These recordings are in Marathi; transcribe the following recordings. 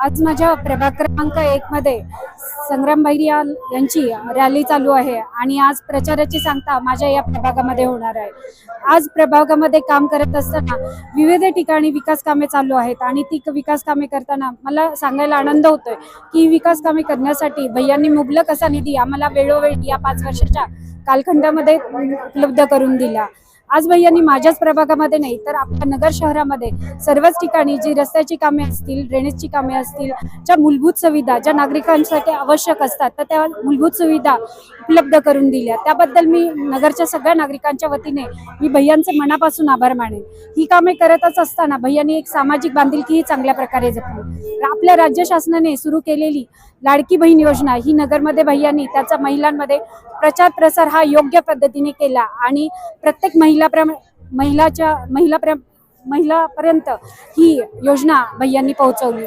आज माझ्या प्रभाग क्रमांक एक मध्ये संग्राम भैरिया यांची रॅली चालू आहे आणि आज प्रचाराची सांगता माझ्या या प्रभागामध्ये होणार आहे. आज प्रभागामध्ये काम करत असताना विविध ठिकाणी विकास कामे चालू आहेत आणि ती विकास कामे करताना मला सांगायला आनंद होतोय की विकास कामे करण्यासाठी भैयांनी मुबलक असा निधी आम्हाला वेळोवेळी या पाच वर्षाच्या कालखंडामध्ये उपलब्ध करून दिला. आज भैयांनी माझ्याच प्रभागामध्ये नाही तर आपल्या नगर शहरामध्ये सर्वच ठिकाणी जी रस्त्याची कामे असतील ड्रेनेजची कामे असतील ज्या मूलभूत सुविधा ज्या नागरिकांसाठी आवश्यक असतात तर त्या मूलभूत सुविधा उपलब्ध करून दिल्या. त्याबद्दल मी नगरच्या सगळ्या नागरिकांच्या वतीने मी भैयांचे मनापासून आभार मानेन. ही कामे करतच असताना भैयांनी एक सामाजिक बांधिलकीही चांगल्या प्रकारे जपली. आपल्या राज्य शासनाने सुरू केलेली लाडकी बहीण योजना ही नगरमध्ये भैयांनी त्याचा महिलांमध्ये प्रचार प्रसार हा योग्य पद्धतीने केला आणि प्रत्येक महिला महिलाच्या महिला महिलापर्यंत ही योजना भैयांनी पोहोचवली.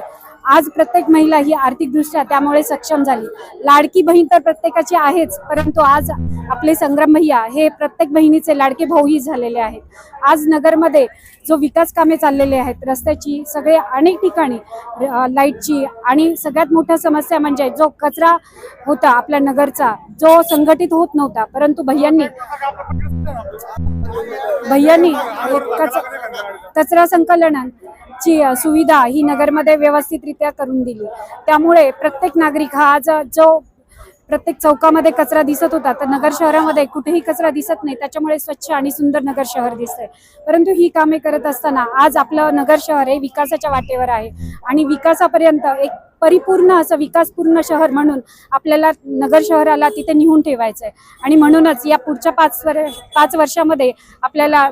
आज प्रत्येक महिला ही आर्थिकदृष्ट्या त्यामुळे सक्षम झाली. लाडकी बहीण तर प्रत्येकाची आहेच परंतु आज आपले संग्राम भैया हे प्रत्येक बहिणीचे लाडके भाऊही झालेले आहेत. आज नगरमध्ये जो विकास कामे चाललेले आहेत रस्त्याची सगळे अनेक ठिकाणी लाईटची आणि सगळ्यात मोठ्या समस्या म्हणजे जो कचरा होता आपल्या नगरचा जो संघटित होत नव्हता परंतु भैयांनी भैयांनी कचरा संकलन ची सुविधा ही नगरमध्ये व्यवस्थितरित्या करून दिली. त्यामुळे प्रत्येक नागरिक हा आज जो प्रत्येक चौकामध्ये कचरा दिसत होता तर नगर शहरामध्ये कुठेही कचरा दिसत नाही. त्याच्यामुळे स्वच्छ आणि सुंदर नगर शहर दिसतंय. परंतु ही कामे करत असताना आज आपलं नगर शहर हे विकासाच्या वाटेवर आहे. आणि विकासापर्यंत एक परिपूर्ण असं विकासपूर्ण शहर म्हणून आपल्याला नगर शहराला तिथे नेऊन ठेवायचं आहे आणि म्हणूनच या पुढच्या पाच वर पाच वर्षामध्ये आपल्याला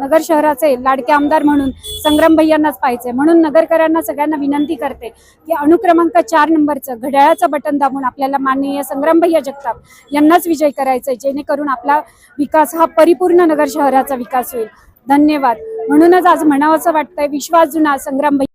नगर शहराचे लाडके आमदार म्हणून संग्राम भैयांनाच पाहिजे म्हणून नगरकरांना सगळ्यांना विनंती करते की अनुक्रमांक चार नंबरचं घड्याळाचं बटन दाबून आपल्याला माननीय संग्राम भैया जगताप यांनाच विजय करायचा आहे जेणेकरून आपला विकास हा परिपूर्ण नगर शहराचा विकास होईल. धन्यवाद. म्हणूनच आज म्हणावंसं वाटतंय विश्वास जुना संग्राम भैया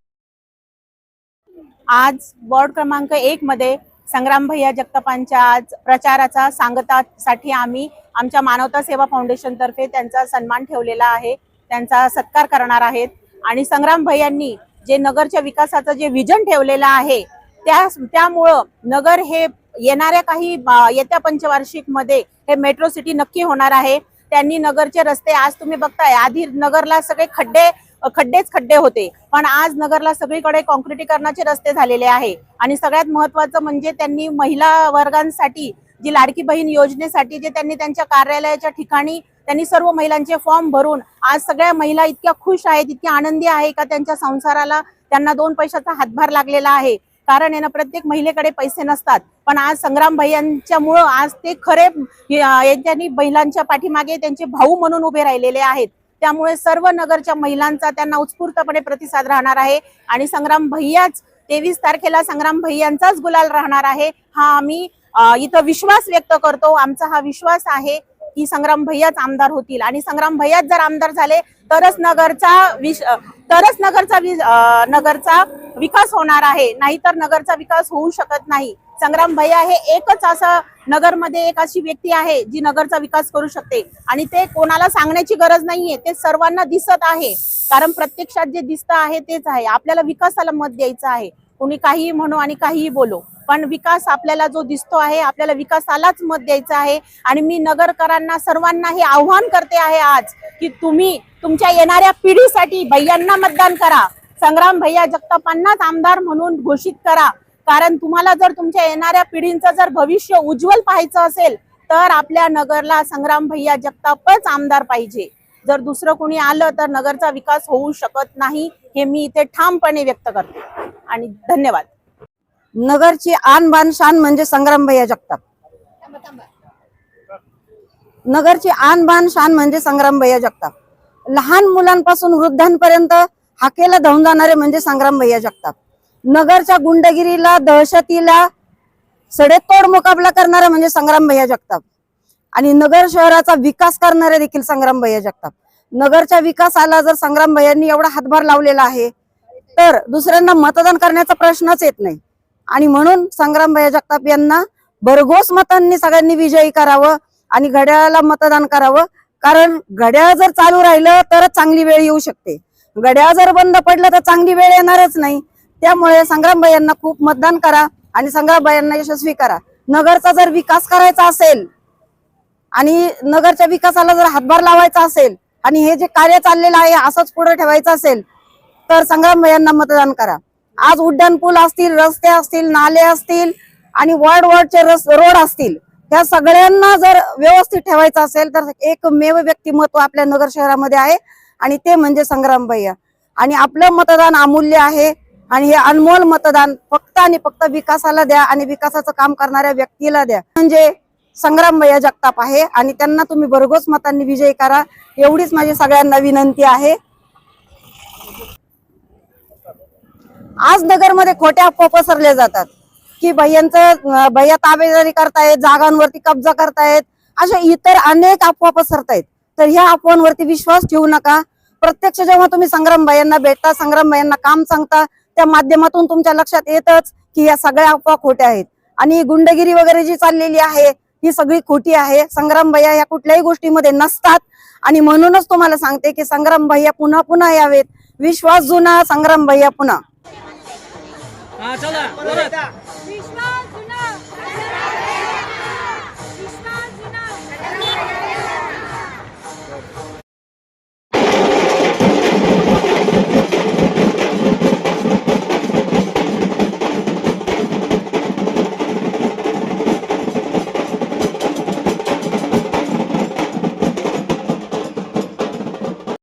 आज वॉर्ड क्रमांक एक मध्ये संग्राम भैया जगतापांच्या आज प्रचाराचा सांगतासाठी आम्ही आमच्या मानवता सेवा फाउंडेशनतर्फे त्यांचा सन्मान ठेवलेला आहे. त्यांचा सत्कार करणार आहेत. आणि संग्राम भैयांनी जे नगरच्या विकासाचं जे विजन ठेवलेलं आहे त्या त्यामुळं नगर हे येणाऱ्या काही येत्या पंचवार्षिकमध्ये हे मेट्रो सिटी नक्की होणार आहे. त्यांनी नगरचे रस्ते आज तुम्ही बघताय. आधी नगरला सगळे खड्डे खड्डेच खड्डे होते. पण आज नगरला सगळीकडे कॉन्क्रिटीकरणाचे रस्ते झालेले आहे. आणि सगळ्यात महत्वाचं म्हणजे त्यांनी महिला वर्गांसाठी जी लाडकी बहीण योजनेसाठी जे त्यांनी त्यांच्या कार्यालयाच्या ठिकाणी त्यांनी सर्व महिलांचे फॉर्म भरून आज सगळ्या महिला इतक्या खुश आहेत इतक्या आनंदी आहे का त्यांच्या संसाराला त्यांना दोन पैशाचा हातभार लागलेला आहे. कारण आहे ना प्रत्येक महिलेकडे पैसे नसतात. पण आज संग्राम भैयांच्यामुळं आज ते खरे अं, महिलांच्या पाठीमागे त्यांचे भाऊ म्हणून उभे राहिलेले आहेत. त्यामुळे सर्व नगरच्या महिलांचा त्यांना उत्स्फूर्तपणे प्रतिसाद राहणार आहे. आणि संग्राम भैयाच तेवीस तारखेला संग्राम भैयांचाच गुलाल राहणार आहे. हा आम्ही इथं विश्वास व्यक्त करतो. आमचा हा विश्वास आहे की संग्राम भैयाच आमदार होतील. आणि संग्राम भैयाच जर आमदार झाले तरच नगरचा विश तरच नगरचा नगरचा विकास होणार आहे. नाहीतर नगरचा विकास होऊ शकत नाही. संग्राम भैया हे एकच असं नगरमध्ये एक अशी व्यक्ती आहे जी नगरचा विकास करू शकते. आणि ते कोणाला सांगण्याची गरज नाहीये ते सर्वांना दिसत आहे. कारण प्रत्यक्षात जे दिसतं आहे तेच आहे. आपल्याला विकासाला मत द्यायचं आहे. कोणी काहीही म्हणू आणि काहीही बोलो पण विकास आपल्याला जो दिसतो आहे आपल्याला विकासालाच मत द्यायचं आहे. आणि मी नगरकरांना सर्वांना हे आव्हान करते आहे आज की तुम्ही तुमच्या येणाऱ्या पिढीसाठी भैयांना मतदान करा. संग्राम भैया जगतापांनाच आमदार म्हणून घोषित करा. कारण तुम्हाला जर तुमच्या येणाऱ्या पिढींचं जर भविष्य उज्ज्वल पाहायचं असेल तर आपल्या नगरला संग्राम भैया जगतापच आमदार पाहिजे. जर दुसरं कोणी आलं तर नगरचा विकास होऊ शकत नाही हे मी इथे ठामपणे व्यक्त करते. आणि धन्यवाद. नगरची आन बान शान म्हणजे संग्रामभैया जगताप नगरची आन बान शान म्हणजे संग्रामभैया जगताप लहान मुलांपासून वृद्धांपर्यंत हाकेला धावून जाणारे म्हणजे संग्राम भैया जगताप नगरच्या गुंडगिरीला दहशतीला सडेतोड मुकाबला करणारे म्हणजे संग्राम भैया जगताप. आणि नगर शहराचा विकास करणारे देखील संग्राम भैया जगताप. नगरच्या विकासाला जर संग्राम भैयांनी एवढा हातभार लावलेला आहे तर दुसऱ्यांना मतदान करण्याचा प्रश्नच येत नाही. आणि म्हणून संग्राम भैया जगताप यांना भरघोस मतांनी सगळ्यांनी विजयी करावं आणि घड्याळाला मतदान करावं. कारण घड्याळ जर चालू राहिलं तरच चांगली वेळ येऊ शकते. घड्याळ जर बंद पडलं तर चांगली वेळ येणारच नाही. त्यामुळे संग्रामबाई यांना खूप मतदान करा आणि संग्रामबाई यांना यशस्वी करा. नगरचा जर विकास करायचा असेल आणि नगरच्या विकासाला जर हातभार लावायचा असेल आणि हे जे कार्य चाललेलं आहे असंच पुढे ठेवायचं असेल तर संग्रामबाई यांना मतदान करा. आज उड्डाण पूल असतील रस्ते असतील नाले असतील आणि वॉर्ड वॉर्डचे रोड असतील त्या सगळ्यांना जर व्यवस्थित ठेवायचं असेल तर एकमेव व्यक्तिमत्व आपल्या नगर शहरामध्ये आहे आणि ते म्हणजे संग्राम भैया आणि आपलं मतदान अमूल्य आहे. आणि हे अनमोल मतदान फक्त आणि फक्त विकासाला द्या आणि विकासाचं काम करणाऱ्या व्यक्तीला द्या. म्हणजे संग्राम भैया जगताप आहे आणि त्यांना तुम्ही भरघोस मतांनी विजयी करा. एवढीच माझी सगळ्यांना विनंती आहे. आज नगरमध्ये खोट्या अफवा पसरल्या जातात. की भैयांचं भैया ताबेदारी करतायत जागांवरती कब्जा करतायत अशा इतर अनेक अफवा पसरतायत. तर ह्या अफवांवरती विश्वास ठेवू नका. प्रत्यक्ष जेव्हा तुम्ही संग्राम भैयांना भेटता संग्राम भैयांना काम सांगता त्या माध्यमातून तुमच्या लक्षात येतच की या सगळ्या अफवा खोट्या आहेत. आणि ही गुंडगिरी वगैरे जी चाललेली आहे ही सगळी खोटी आहे. संग्राम भैया या कुठल्याही गोष्टीमध्ये नसतात. आणि म्हणूनच तुम्हाला सांगते की संग्राम भैया पुन्हा पुन्हा यावेत. विश्वास जुना संग्राम भैया पुन्हा.